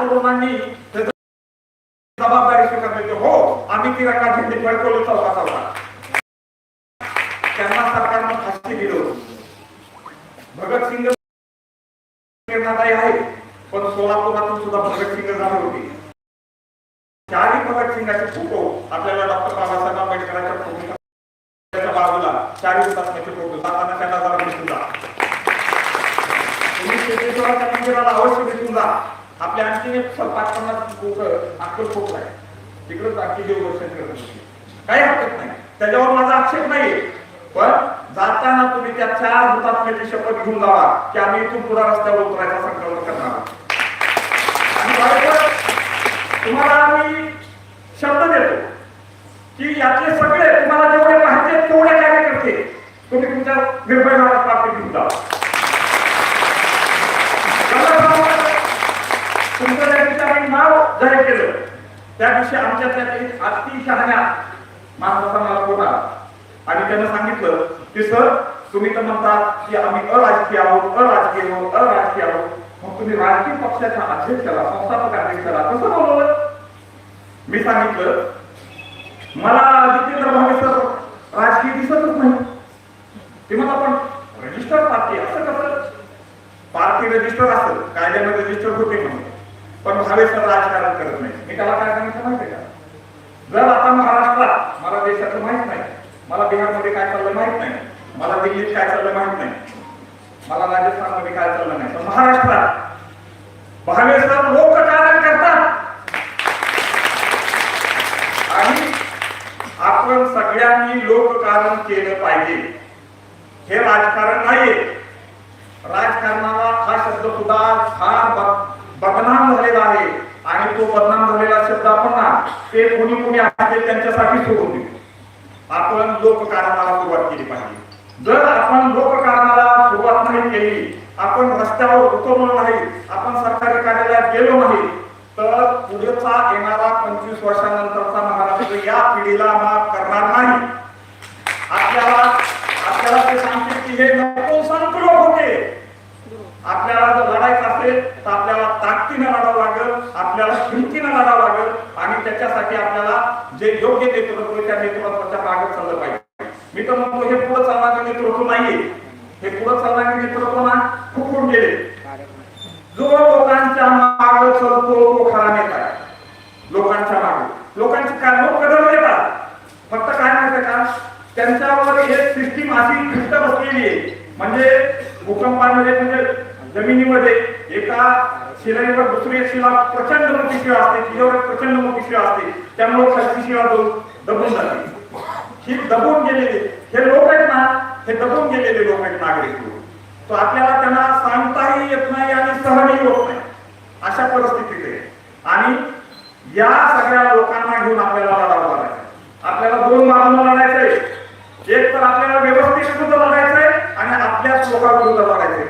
तरुणांनी जबाबदारी स्वीकारली हो आम्ही ती रंगा घेतली फडकवली चौका चौका त्यांना सरकारनं फाशी दिली होती भगतसिंग प्रेरणादायी आहे पण सोलापुरातून सुद्धा भगतसिंग झाले होते चारही भगतसिंगाचे फोटो आपल्याला डॉक्टर बाबासाहेब आंबेडकरांच्या फोटो बाजूला चारही हुतात्म्याचे फोटो जाताना त्यांना जरा भेटून जा तुम्ही सिद्धेश्वराच्या मंदिराला अवश्य भेटून जा आपल्या आणखी एक पाच पन्नास लोक अक्कलकोट आहे. तिकडे आणखी देवदर्शन करत काही हरकत नाही. त्याच्यावर माझा आक्षेप नाही पण जाताना तुम्ही त्या चार हुतात्म्याची शपथ घेऊन जावा की आम्ही इथून पुढे रस्त्यावर उतरायचा संकल्प करणार आणि तुम्हाला आम्ही शब्द देतो की यातले सगळे तुम्हाला जेवढे पाहिजे तेवढे तेवढे कार्यकर्ते तुम्ही तुमच्या निर्भय भारत पार्टी घेऊन जावा तुमचं त्या दिवशी आम्ही नाव जाहीर केलं. त्या दिवशी आमच्यातल्या एक अति शहाण्या माणसाचा मला फोन आला आणि त्यानं सांगितलं की सर तुम्ही तर म्हणतात की आम्ही अराजकीय आहोत अराजकीय आहोत अराजकीय आहोत. मग तुम्ही राजकीय पक्षाच्या अध्यक्षाला संस्थापक अध्यक्षाला कसं बोलवलं? मी सांगितलं मला जितेंद्र भावे सर राजकीय दिसतच नाही. ते मला पण रजिस्टर पार्टी असं कसं? पार्टी रजिस्टर असं कायद्यामध्ये रजिस्टर होते म्हणून. पण हवेचं राजकारण करत नाही. मी त्याला काय सांगितलं माहिती का? जर आता महाराष्ट्रात मला देशाचं माहीत नाही. मला बिहारमध्ये काय चाललं माहीत नाही. मला दिल्लीत काय चाललं माहीत नाही. मला राजस्थानमध्ये काय चाललं नाही. पण महाराष्ट्रात भावेसर लोक लोककारण करतात. आणि आपण सगळ्यांनी लोककारण केलं पाहिजे. हे राजकारण नाही राजकारणाला हा शब्द सुद्धा फार ब- बदनाम झालेला आहे आणि तो बदनाम झालेला शब्द आपण ना ते कोणी कोणी आहे त्यांच्यासाठी सोडून देऊ आपण लोककारणाला सुरुवात केली पाहिजे. जर आपण लोककारणाला सुरुवात नाही केली आपण रस्त्यावर उतरलो नाही आपण सरकारी कार्यालयात गेलो नाही तर पुढचा येणारा पंचवीस वर्षानंतरचा महाराष्ट्र या पिढीला माफ करणार नाही. आपल्याला आपल्याला ते सांगते की हे नको संकल्प होते. आपल्याला जर लढायचं असेल तर आपल्याला ताकदीनं लढावं लागेल आपल्याला हिमतीनं लढावं लागेल आणि त्याच्यासाठी आपल्याला जे योग्य नेतृत्व त्या नेतृत्वाच्या मागे चाललं पाहिजे. मी तर म्हणतो हे पुढे चालणारे नेतृत्व नाहीये. हे पुढे चालणारे नेतृत्व ना फुकून गेले. जो लोकांच्या मागे चलतो तो खरा नेता लोकांच्या मागे. लोकांची काय लोक कदर देतात फक्त काय माहिती का? त्यांच्यावर एक सिस्टीम अशी घट्ट बसलेली आहे. म्हणजे भूकंपामध्ये म्हणजे जमिनीमध्ये एका शिलाईवर दुसरी एक शिला प्रचंड मोठी शिळा असते तिच्यावर एक प्रचंड मोठी शिळा असते. त्यामुळे खालची शिळा दबून जाते. ही दबून गेलेले हे लोक आहेत ना हे दबून गेलेले लोक आहेत नागरिक तो आपल्याला त्यांना सांगताही येत नाही आणि सहनही होत नाही. अशा परिस्थितीत आहे. आणि या सगळ्या लोकांना घेऊन आपल्याला लढावं लागायचं आपल्याला दोन मार्ग लढायचंय एक तर आपल्याला व्यवस्थित विरुद्ध लढायचंय आणि आपल्याच लोकांविरुद्ध लढायचंय